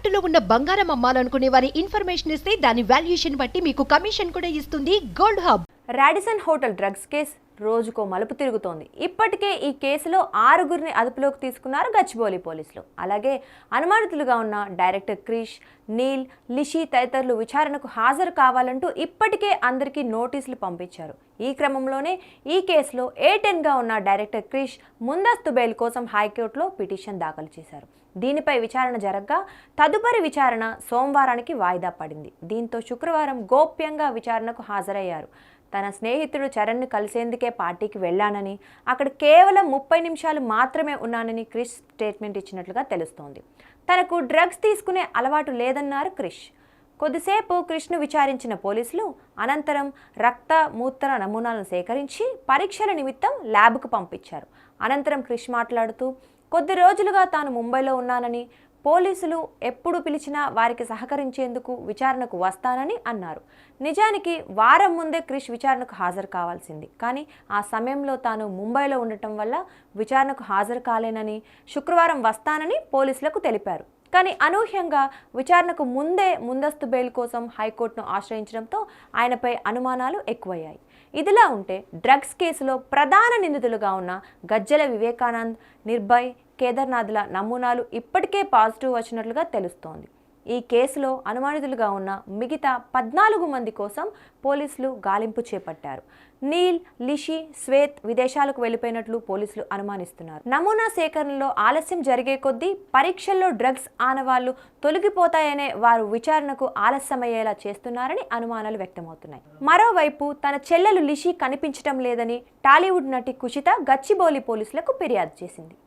తాకట్టులో ఉన్న బంగారం అమ్మాలనుకునే వారి ఇన్ఫర్మేషన్ ఇస్తే దాని వాల్యుయేషన్ బట్టి మీకు కమిషన్ కూడా ఇస్తుంది gold hub. Radisson hotel drugs case రోజుకో మలుపు తిరుగుతోంది. ఇప్పటికే ఈ కేసులో ఆరుగురిని అదుపులోకి తీసుకున్నారు గచ్చిబౌలి పోలీసులు. అలాగే అనుమానితులుగా ఉన్న డైరెక్టర్ క్రిష్ నీల్ లిషి తదితరులు విచారణకు హాజరు కావాలంటూ ఇప్పటికే అందరికీ నోటీసులు పంపించారు. ఈ క్రమంలోనే ఈ కేసులో ఏ టెన్గా ఉన్న డైరెక్టర్ క్రిష్ ముందస్తు బెయిల్ కోసం హైకోర్టులో పిటిషన్ దాఖలు చేశారు. దీనిపై విచారణ జరగ్గా తదుపరి విచారణ సోమవారానికి వాయిదా పడింది. దీంతో శుక్రవారం గోప్యంగా విచారణకు హాజరయ్యారు. తన స్నేహితుడు చరణ్ను కలిసేందుకే పార్టీకి వెళ్ళానని అక్కడ కేవలం ముప్పై నిమిషాలు మాత్రమే ఉన్నానని క్రిష్ స్టేట్మెంట్ ఇచ్చినట్లుగా తెలుస్తోంది. తనకు డ్రగ్స్ తీసుకునే అలవాటు లేదన్నారు క్రిష్. కొద్దిసేపు కృష్ణ విచారించిన పోలీసులు అనంతరం రక్త మూత్ర నమూనాలను సేకరించి పరీక్షల నిమిత్తం ల్యాబ్కు పంపించారు. అనంతరం క్రిష్ మాట్లాడుతూ కొద్ది రోజులుగా తాను ముంబైలో ఉన్నానని పోలీసులు ఎప్పుడు పిలిచినా వారికి సహకరించేందుకు విచారణకు వస్తానని అన్నారు. నిజానికి వారం ముందే క్రిష్ విచారణకు హాజరు కావాల్సింది. కానీ ఆ సమయంలో తాను ముంబైలో ఉండటం వల్ల విచారణకు హాజరు కాలేనని శుక్రవారం వస్తానని పోలీసులకు తెలిపారు. కానీ అనూహ్యంగా విచారణకు ముందే ముందస్తు బెయిల్ కోసం హైకోర్టును ఆశ్రయించడంతో ఆయనపై అనుమానాలు ఎక్కువయ్యాయి. ఇదిలా ఉంటే డ్రగ్స్ కేసులో ప్రధాన నిందితులుగా ఉన్న గజ్జల వివేకానంద్ నిర్భయ్ కేదార్నాథ్ల నమూనాలు ఇప్పటికే పాజిటివ్ వచ్చినట్లుగా తెలుస్తోంది. ఈ కేసులో అనుమానితులుగా ఉన్న మిగతా పద్నాలుగు మంది కోసం పోలీసులు గాలింపు చేపట్టారు. నీల్ లిషి శ్వేత్ విదేశాలకు వెళ్ళిపోయినట్లు పోలీసులు అనుమానిస్తున్నారు. నమూనా సేకరణలో ఆలస్యం జరిగే కొద్దీ పరీక్షల్లో డ్రగ్స్ ఆనవాళ్ళు తొలగిపోతాయనే వారు విచారణకు ఆలస్యమయ్యేలా చేస్తున్నారని అనుమానాలు వ్యక్తమవుతున్నాయి. మరోవైపు తన చెల్లెలు లిషి కనిపించటం లేదని టాలీవుడ్ నటి కుషిత గచ్చిబౌలి పోలీసులకు ఫిర్యాదు చేసింది.